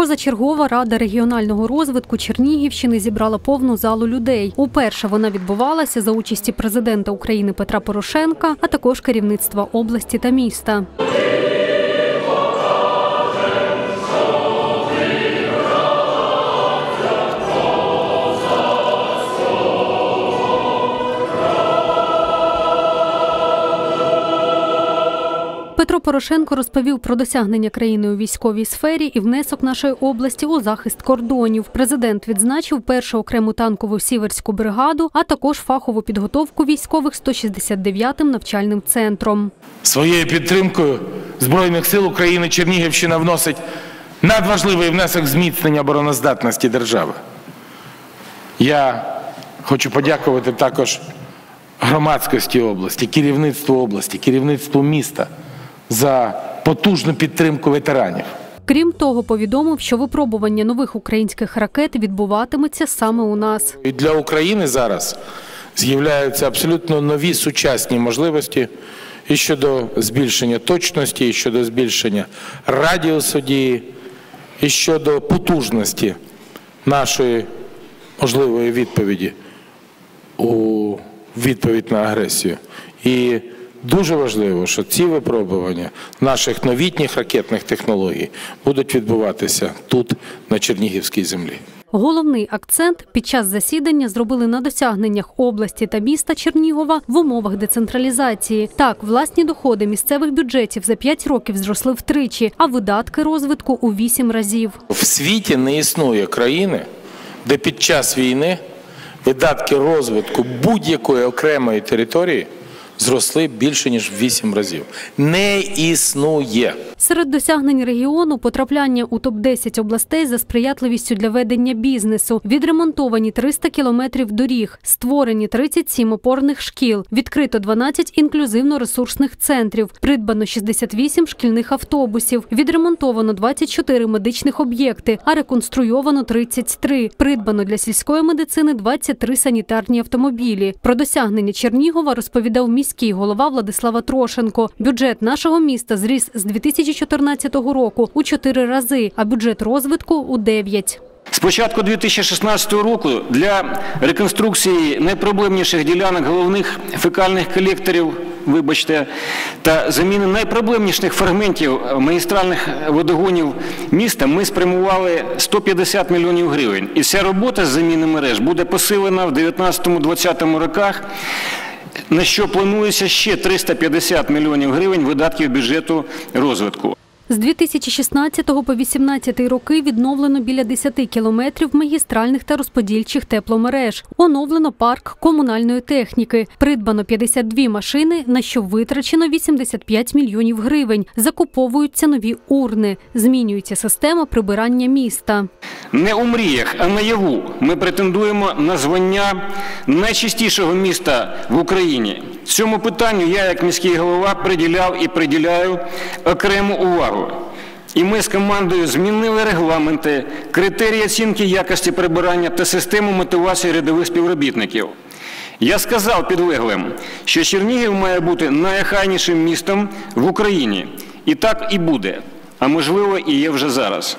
Позачергова рада регіонального розвитку Чернігівщини зібрала повну залу людей. Уперше вона відбувалася за участі президента України Петра Порошенка, а також керівництва області та міста. Порошенко розповів про досягнення країни у військовій сфері і внесок нашої області у захист кордонів. Президент відзначив першу окрему танкову сіверську бригаду, а також фахову підготовку військових 169-м навчальним центром. Своєю підтримкою Збройних сил України Чернігівщина вносить надважливий внесок зміцнення обороноздатності держави. Я хочу подякувати також громадськості області, керівництву області, керівництву міста за потужну підтримку ветеранів. Крім того, повідомив, що випробування нових українських ракет відбуватиметься саме у нас. І для України зараз з'являються абсолютно нові сучасні можливості і щодо збільшення точності, і щодо збільшення радіусу дії, і щодо потужності нашої можливої відповіді у відповідь на агресію. І дуже важливо, що ці випробування наших новітніх ракетних технологій будуть відбуватися тут, на Чернігівській землі. Головний акцент під час засідання зробили на досягненнях області та міста Чернігова в умовах децентралізації. Так, власні доходи місцевих бюджетів за 5 років зросли втричі, а видатки розвитку у 8 разів. В світі не існує країни, де під час війни видатки розвитку будь-якої окремої території зросли більше ніж в 8 разів. Не існує. Серед досягнень регіону потрапляння у топ-10 областей за сприятливістю для ведення бізнесу, відремонтовані 300 кілометрів доріг, створені 37 опорних шкіл, відкрито 12 інклюзивно-ресурсних центрів, придбано 68 шкільних автобусів, відремонтовано 24 медичних об'єкти, а реконструйовано 33. Придбано для сільської медицини 23 санітарні автомобілі. Про досягнення Чернігова розповідав міський голова Владислава Трошенко. Бюджет нашого міста зріс з 2014 року у 4 рази, а бюджет розвитку у 9. З початку 2016 року для реконструкції найпроблемніших ділянок головних фекальних колекторів, вибачте, та заміни найпроблемніших фрагментів магістральних водогонів міста ми спрямували 150 мільйонів гривень. І ця робота з заміни мереж буде посилена в 2019-2020 роках. На що планується ще 350 мільйонів гривень видатків бюджету розвитку. З 2016 по 2018 роки відновлено біля 10 кілометрів магістральних та розподільчих тепломереж. Оновлено парк комунальної техніки. Придбано 52 машини, на що витрачено 85 мільйонів гривень. Закуповуються нові урни. Змінюється система прибирання міста. Не у мріях, а наяву ми претендуємо на звання найчистішого міста в Україні. Цьому питанню я, як міський голова, приділяв і приділяю окрему увагу. І ми з командою змінили регламенти, критерії оцінки якості прибирання та систему мотивації рядових співробітників. Я сказав підлеглим, що Чернігів має бути найохайнішим містом в Україні. І так і буде, а можливо і є вже зараз.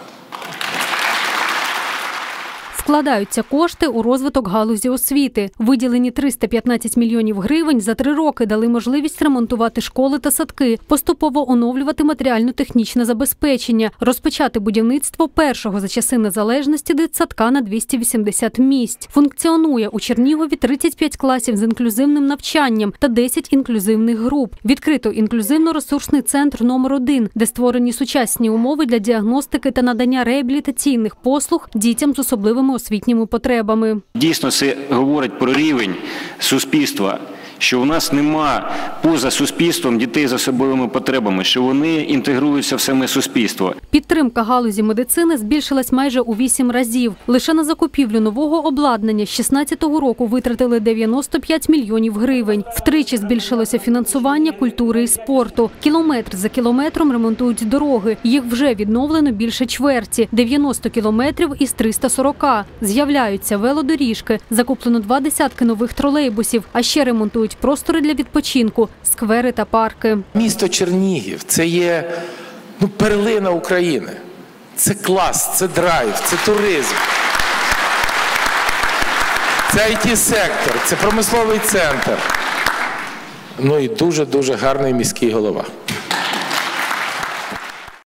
Вкладаються кошти у розвиток галузі освіти. Виділені 315 мільйонів гривень за три роки дали можливість ремонтувати школи та садки, поступово оновлювати матеріально-технічне забезпечення, розпочати будівництво першого за часи незалежності дитсадка на 280 місць. Функціонує у Чернігові 35 класів з інклюзивним навчанням та 10 інклюзивних груп. Відкрито інклюзивно-ресурсний центр номер 1 де створені сучасні умови для діагностики та надання реабілітаційних послуг дітям з особливими освітніми потребами. Дійсно, це говорить про рівень суспільства, що у нас нема поза суспільством дітей з особливими потребами, що вони інтегруються в саме суспільство. Підтримка галузі медицини збільшилась майже у вісім разів. Лише на закупівлю нового обладнання з 2016 року витратили 95 мільйонів гривень. Втричі збільшилося фінансування культури і спорту. Кілометр за кілометром ремонтують дороги. Їх вже відновлено більше чверті 90 кілометрів із 340. З'являються велодоріжки. Закуплено два десятки нових тролейбусів, а ще ремонтують простори для відпочинку, сквери та парки. Місто Чернігів це є ну, перлина України. Це клас, це драйв, це туризм. Це it сектор це промисловий центр. Ну і дуже-дуже гарний міський голова.